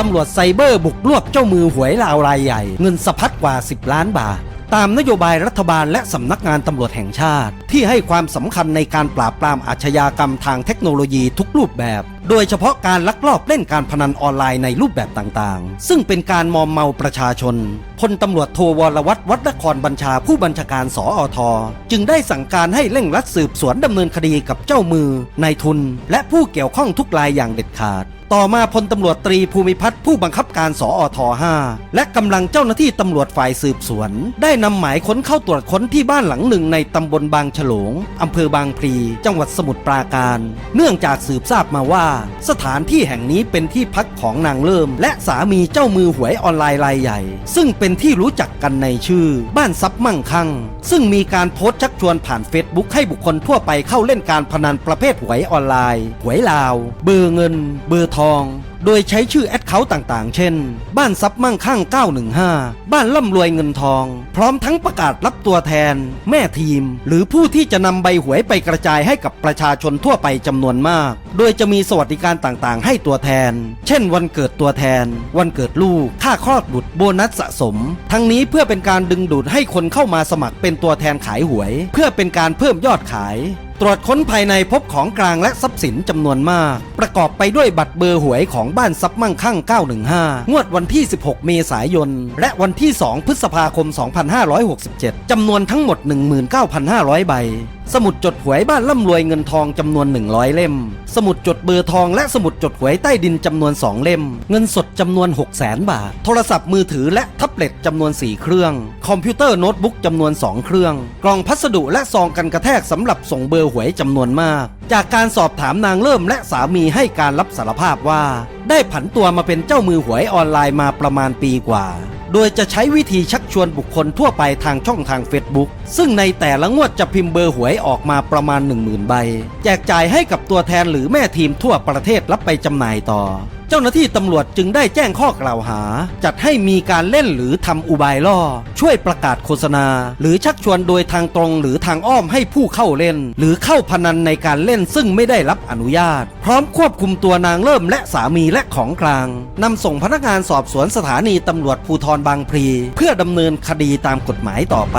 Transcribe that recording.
ตำรวจไซเบอร์บุกรวบเจ้ามือหวยลาวรายใหญ่ เงินสะพัดกว่า 10 ล้านบาท ตามนโยบายรัฐบาลและสำนักงานตำรวจแห่งชาติ ที่ให้ความสำคัญในการปราบปรามอาชญากรรมทางเทคโนโลยีทุกรูปแบบ โดยเฉพาะการลักลอบเล่นการพนันออนไลน์ในรูปแบบต่างๆ ซึ่งเป็นการมอมเมาประชาชนพลตำรวจโทวรวัตรวัดนครบัญชาผู้บัญชาการสออทจึงได้สั่งการให้เร่งรัดสืบสวนดำเนินคดีกับเจ้ามือนายทุน และผู้เกี่ยวข้องทุกรายอย่างเด็ดขาด ต่อมาพลตำรวจตรีภูมิพัฒน์ผู้บังคับการสออท5และกำลังเจ้าหน้าที่ตำรวจฝ่ายสืบสวน ได้นำหมายค้นเข้าตรวจค้นที่บ้านหลังหนึ่งในตำบลบางฉลงอำเภอบางพลีจังหวัดสมุทรปราการ เนื่องจากสืบทราบมาว่า สถานที่แห่งนี้เป็นที่พักของนางเริ่ม และสามีเจ้ามือหวยออนไลน์รายใหญ่ ซึ่งเป็นที่รู้จักกันในชื่อ บ้านซับมั่งคั่งซึ่งมีการโพสต์ชักชวนผ่านเฟซบุ๊กให้บุคคลทั่วไปเข้าเล่นการพนันประเภทหวยออนไลน์ หวยลาว เบอร์เงิน เบอร์ทอง โดยใช้ชื่อแอดเขาต่างๆ เช่น บ้านซับมั่งคั่ง915 บ้านร่ำรวยเงินทอง พร้อมทั้งประกาศรับตัวแทน แม่ทีม หรือผู้ที่จะนำใบหวยไปกระจายให้กับประชาชนทั่วไปจำนวนมาก โดยจะมีสวัสดิการต่างๆ ให้ตัวแทน เช่น วันเกิดตัวแทน วันเกิดลูก ค่าคลอดบุตรโบนัสสะสม ทั้งนี้เพื่อเป็นการดึงดูดให้คนเข้ามาสมัครเป็นตัวแทนขายหวย เพื่อเป็นการเพิ่มยอดขาย ตรวจค้นภายในพบของกลางและทรัพย์สินจำนวนมาก ประกอบไปด้วยบัตรเบอร์หวยของบ้านซับมั่งคั่ง 915 งวดวันที่ 16 เมษายน และวันที่ 2 พฤษภาคม 2567 จำนวนทั้งหมด 19,500 ใบ สมุดจดหวยบ้านร่ำรวยเงินทองจำนวน 100 เล่ม สมุดจดเบอร์ทองและสมุดจดหวยใต้ดินจำนวน 2 เล่ม เงินสดจำนวน 6 0 0 0 0 0บาท โทรศัพท์มือถือและแท็บเล็ตจำนวน 4 เครื่อง คอมพิวเตอร์โน้ตบุ๊กจำนวน 2 เครื่อง กล่องพัสดุและซองกันกระแทกสำหรับส่งเบอร์หวยจำนวนมาก จากการสอบถามนางเริ่มและสามีให้การรับสารภาพว่า ได้ผันตัวมาเป็นเจ้ามือหวยออนไลน์มาประมาณปีกว่า โดยจะใช้วิธีชักชวนบุคคลทั่วไปทางช่องทาง Facebook ซึ่งในแต่ละงวดจะพิมพ์เบอร์หวยออกมาประมาณ 10,000 ใบ แจกจ่ายให้กับตัวแทนหรือแม่ทีมทั่วประเทศรับไปจำหน่ายต่อ เจ้าหน้าที่ตำรวจจึงได้แจ้งข้อกล่าวหา จัดให้มีการเล่นหรือทำอุบายล่อ ช่วยประกาศโฆษณา หรือชักชวนโดยทางตรงหรือทางอ้อมให้ผู้เข้าเล่น หรือเข้าพนันในการเล่นซึ่งไม่ได้รับอนุญาต พร้อมควบคุมตัวนางเริ่มและสามีและของกลางนำส่งพนักงานสอบสวนสถานีตำรวจภูธรบางพลี เพื่อดำเนินคดีตามกฎหมายต่อไป